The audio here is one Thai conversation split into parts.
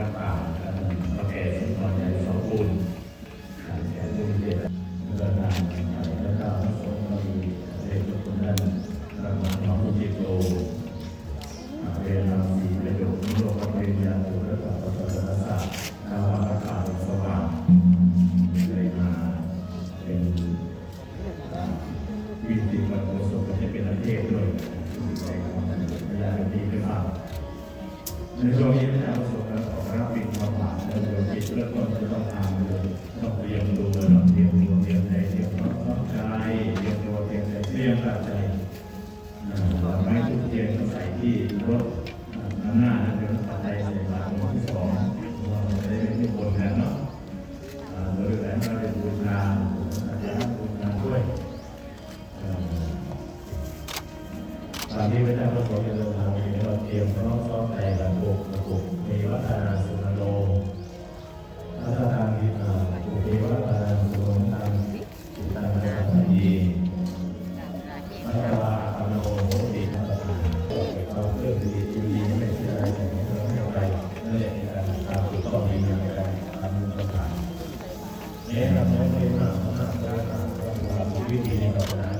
วัดป่าประเทศสุนใหญ่สมบูรณ์แก่บุญเดชเดินทาง รื่องจิตเราต้นจะต้องทำเลยต้องเตรียมดูต้องเตรียมตัวเตรียมใจเตรียมน้อมใจเตรียมตัวเตรียมใจเตรียมตัดใจเราไม่ทุกเทียนใส่ที่รถข้างหน้า เนี่ยเราไม่ได้มาทำตามวิธีในศาสนาเร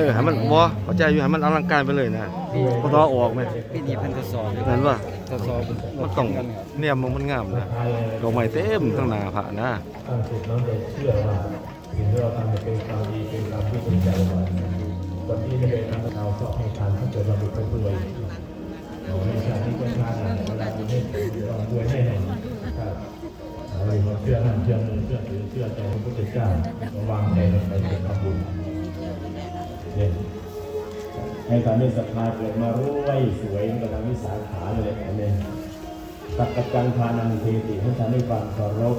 ออให้มันบ่เข้าใจอยู่ให้มันอลังการไปเลยนะบ่ต้องเอาออกไหมปีนี้เพันทดสอบนั่นว่าทดสอบมันต้องเนี่ยมันมันงามนะดอกไม้เต็มทั้งหน้าพระนะตั้งจิตน้อมใจเชื่อว่าสิ่งที่เราทำเป็นความดีเป็นความที่เป็นใจว่าคนที่ไม่ได้ทำเราก็ให้ทานถ้าเกิดเราเป็นคนรวยเราให้ชาติที่เป็นชาติไหนเวลาบุญให้เรารวยให้หน่อยครับอะไรมาเชื่อนั่นเชื่อนี่เชื่อถือเชื่อใจพระพุทธเจ้าก็วางใจลงไปเป็นทำบุญ เนี่ยให้ทำให้ศรัทธาเกิดมารวยสวยก็ทำให้สาขาเลยอันนี้สักกจังทานังเทติให้ทำให้ความเคารพ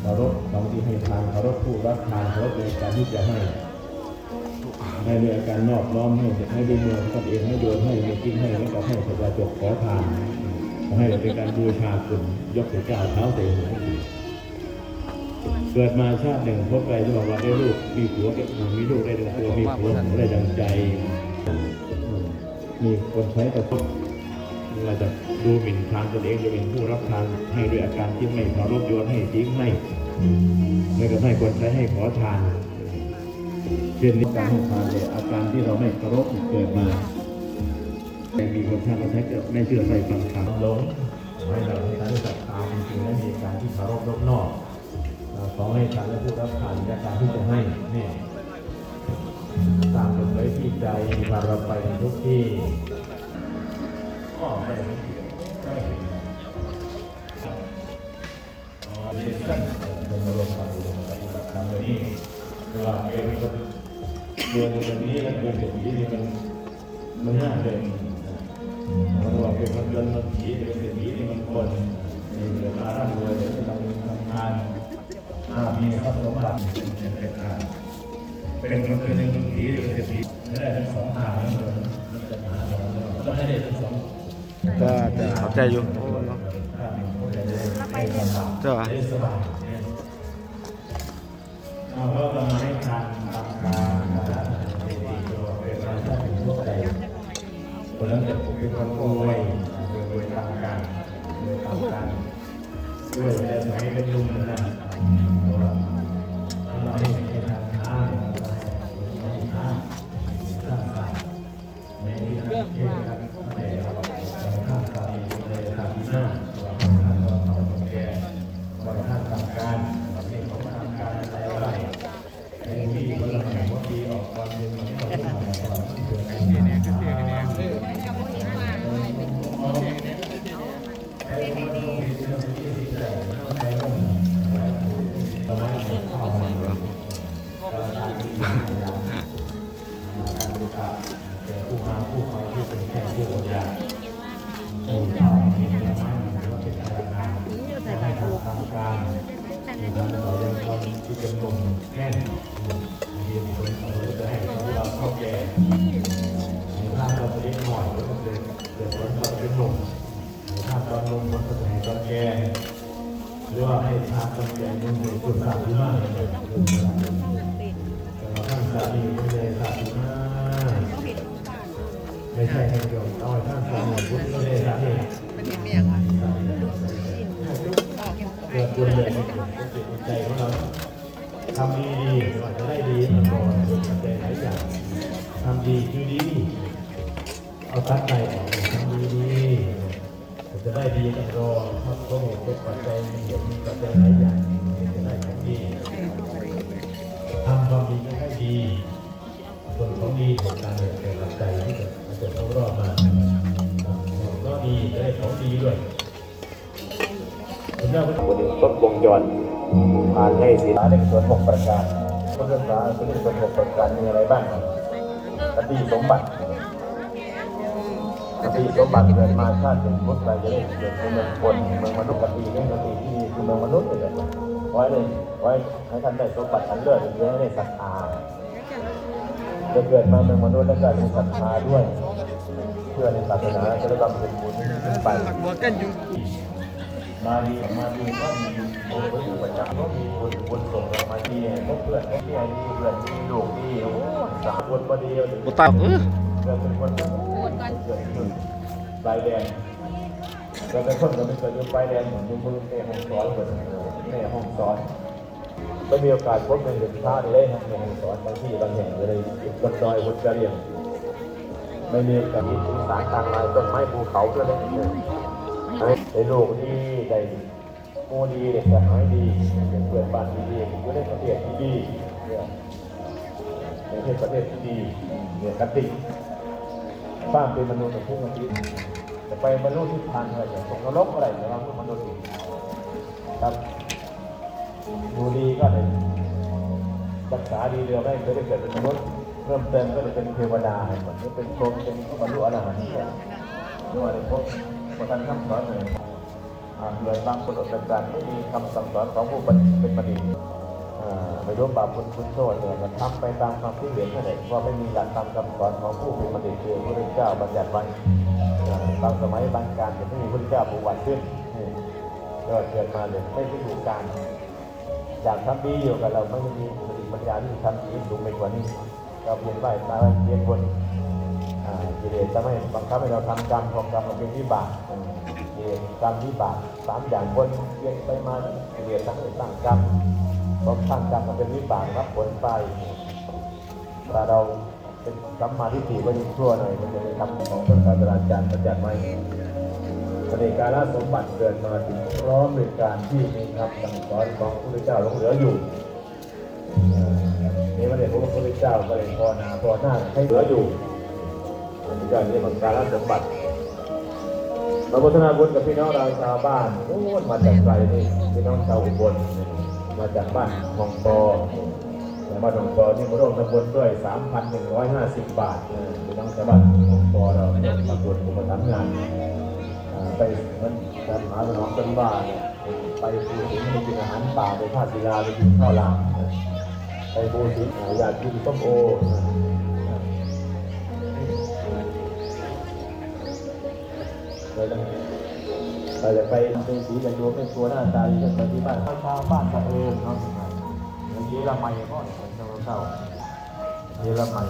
เคารพบางทีให้ทานเคารพผู้รับทานเคารพในการที่จะให้ให้ในอาการนอบน้อมให้ให้ด้วยมือกันเองให้โดยให้ในกินให้แล้วก็ให้ประชาชนขอทานให้เป็นการบูชาคุณยกถึงเจ้าเท้าเตะหัว เกิดมาชาติหนึ่งพบใครที่บอกว่าได้ลูกมีผัวมีลูกได้ดังตัวมีผัวได้ดังใจ มีคนใช้กระทบเราจะดูหมิ่นทานตนเองจะเป็นผู้รับทานให้ด้วยอาการที่ไม่เคารพโยนให้ทิ้งให้ไม่ก็ให้คนใช้ให้ขอทานเช่นนี้การให้ทานเนี่ยอาการที่เราไม่เคารพเกิดมาแต่มีคนท่านเราใช้ก็ไม่เชื่อใส่ฟังคำหลงให้เราให้ทานด้วยศรัทธาจริงๆและมีการที่เคารพรอบนอก ของให้ทานและผู้รับทานและการที่จะให้เนี่ยตามลงไว้ที่ใจพาเราไปทุกที่ก็ไม่ไม่เห็นเรียนกันเป็นรวมกันรวมกันปฏิบัติธรรมเลยนี่เวลาเป็นคนเรียนแบบนี้แล้วเป็นแบบนี้มันมันน่าเป็นมันว่าเป็นคนเดินมันผีเป็นเป็นผีนี่มันคนมีเวลาร่ำรวยเดี๋ยวจะทำทำงาน อามีทรัพย์สมบัติเป็นเป็นการเป็นคนเป็นคนผีหรือเป็นผีไม่ได้ทั้งสองทางนั่นเลยมันจะหาเราก็ไม่ได้ทั้งสองก็จะเข้าใจอยู่เนาะเจ้าเราก็กำลังให้ทานตามการนะครับในปีตัวเป็นการถ้าเป็นทั่วไปคนนั้นจะเป็นคนรวยรวยตามการรวยตามการด้วยในสมัยเป็นลุงนะ ท่านสามีไม่ได้สามีมากไม่ใช่ท่านโยมต้องท่านสามีพุทธไม่ได้สามีมันมีเกิดบุญเลยเกิดใจของเราทำดีดีก่อนจะได้ดีมันก่อนใจหลายอย่างทำดีคือดี เอาตัดใจออกทำดีดีจะได้ดีต้องรอถ้าเขาบอกว่าปัจจัยมีเดี๋ยวมีปัจจัยหลายอย่าง คุณเจ้าพระบุตรต้นวงจรผ่านให้ศีลาในส่วนหกประการก็เรื่องราวเป็นส่วนหกประการมีอะไรบ้างคติสมบัติคติสมบัติเกิดมาชาติเป็นพุทธไปจะได้เกิดเป็นเมืองคนเมืองมนุษย์คตินี่คติที่ดีคือเมืองมนุษย์เลยไว้เลยไว้ให้ท่านได้สมบัติอันเลิศเยอะได้ศรัทธาจะเกิดมาเป็นมนุษย์และการมีศรัทธาด้วยเพื่อในศาสนาจะได้บำเพ็ญบุญขึ้นไปหักหัวกันอยู่ มาดีมาดีก็มีบุญอยู่ประจำก็มีบุญบุญส่งมาดีพบเพื่อนพบพี่อ้ดีเพื่อนดีลูกดีโอ้สามคนพอดีเดียวบ่ตามเออเกิดเป็นคนเกิดขึ้นลายแดงเกิดเป็นคนก็เป็นเกิดอยู่ปลายแดงเหมือนอยู่มือในห้องสอนเหมือนในห้องสอนก็มีโอกาสพบในเด็กชาติเลยนะในห้องสอนบางที่บางแห่งเลยบนดอยบนกระเรียงไม่มีกับมีสีสารต่างลายต้นไม้ภูเขาเพื่อเนเลย ในโลกที่ได้โมดีเด็กสหายดีเป็นเพื่อนบ้านที่ดีอยู่ในประเทศที่ดีเนี่ยในประเทศที่ดีเนี่ยกติสร้างเป็นมนุษย์เป็นผู้มนุษย์จะไปบรรลุทิศทางอะไรอย่างตกนรกอะไรเนี่ยเราเป็นมนุษย์ครับดูดีก็ได้รักษาดีเดียวได้ไม่ได้เกิดเป็นมนุษย์เพิ่มเติมก็จะเป็นเทวดาเหมือนเป็นพรหมเป็นบรรลุอรหันต์เนี่ยด้วยในพบ ประทานคำสอนเลยอ่าเกิดบางคนอดการไม่มีคำสั่งสอนของผู้เป็นเป็นบัณฑิตอ่าไม่รู้บาปคุณคุณโทษเนี่ยมันทำไปตามความที่เห็นนั่นแหละเพราะไม่มีหลักธรรมคำสอนของผู้เป็นบัณฑิตคือพระเจ้าบัญญัติไว้บางสมัยบางการจะไม่มีพระเจ้าประวัติขึ้นก็เกิดมาเลยไม่ได้ถูกการอยากทำดีอยู่กับเราไม่มีสติปัญญาที่ทำดีสูงไปกว่านี้เราเพียนไหวตาเพียนบน กิเลสจะไม่บังคับให้เราทำกรรมของกรรมมันเป็นวิบากกิเลสกรรมวิบากสามอย่างบนเพียนไปมากิเลสทั้งสร้งกรรมพอสร้งกรรมมันเป็นวิบากรับผลไปถ้าเราเป็นสัมมาทิฏฐิก็ยิ่งชั่วหน่อยมันจะเป็นคำของพระศาสตราจารย์ประจักษ์ไว้สเนการสมบัติเกิดมาถึงพร้อมด้วยการที่มีคำสั่งสอนของพระพุทธเจ้าหลงเหลืออยู่นี่มันเด็กพระพุทธเจ้าก็เลยพอนาพอหน้าให้เหลืออยู่ พระพุทธเจ้านี่มันการรับสมบัติเราพัฒนาบุญกับพี่น้องเราชาวบ้านโอ้มาจากไกลนี่พี่น้องชาวอุบลมาจากบ้านหองตอแต่บ้านหองตอนี่มาร่วมทำบุญด้วย 3,150 บาทพี่น้องชาวบ้านหองตอเราร่วมทำบุญมาทำงานไปมันการหาสนองกันบ้านเนี่ยไปปูถึงไปกินอาหารป่าไปท่าศิลาไปกินข้าวหลามเออไปบูชาอยากกินส้มโอ เราจะเราจะไปเป็นสีจะดูเป็นตัวหน้าตาดีจะไปที่บ้านข้าวชาวบ้านสะเอิญเนาะเมื่อกี้ละไม่ก็เป็นเจ้าเจ้านี่ละไม่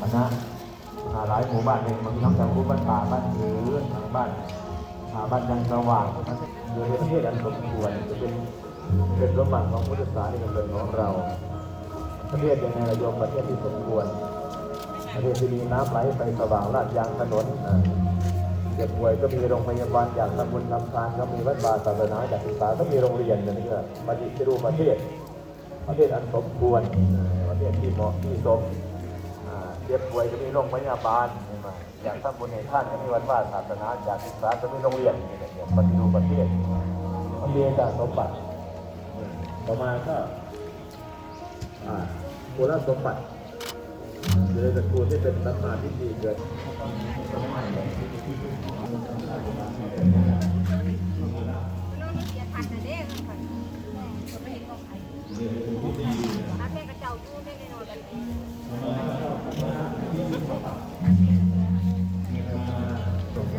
คณะหลายหมู่บ้านเองบางทีน้งจากบ้านป่าบ้านหือทางบ้านบ้านยังสว่างอยู่ในประเทศอันสมควรจะเป็นเป็นสมบัติของพุทธศาสนาเป็นของเรา ประเทศยังไงระยมประเทศที่สมควรประเทศที่มีน้ำไหลไปสว่างลาดยางถนนอ่า เจ็บป่วยก็มีโรงพยาบาลอย่างทำบุญทำทานก็มีวัดวาศาสนาจากศึกษาก็มีโรงเรียนอย่างนี้ก็ปฏิรูปประเทศ ประเทศอันสมควรประเทศที่เหมาะที่สมเจ็บป่วยก็มีโรงพยาบาลเห็นไหมอยากทำบุญให้ท่านก็มีวัดวาศาสนาจากศึกษาก็มีโรงเรียนนี่แหละเนี่ยปฏิรูปประเทศประเทศจากสมบัติอืมต่อมาก็อ่าโคราชสมบัติ หรือตระกูที่เป็นสัมมาทิฏฐิเกิดอาแม่กระเจ้าอยู่ไม่ด้นอนแบบนี้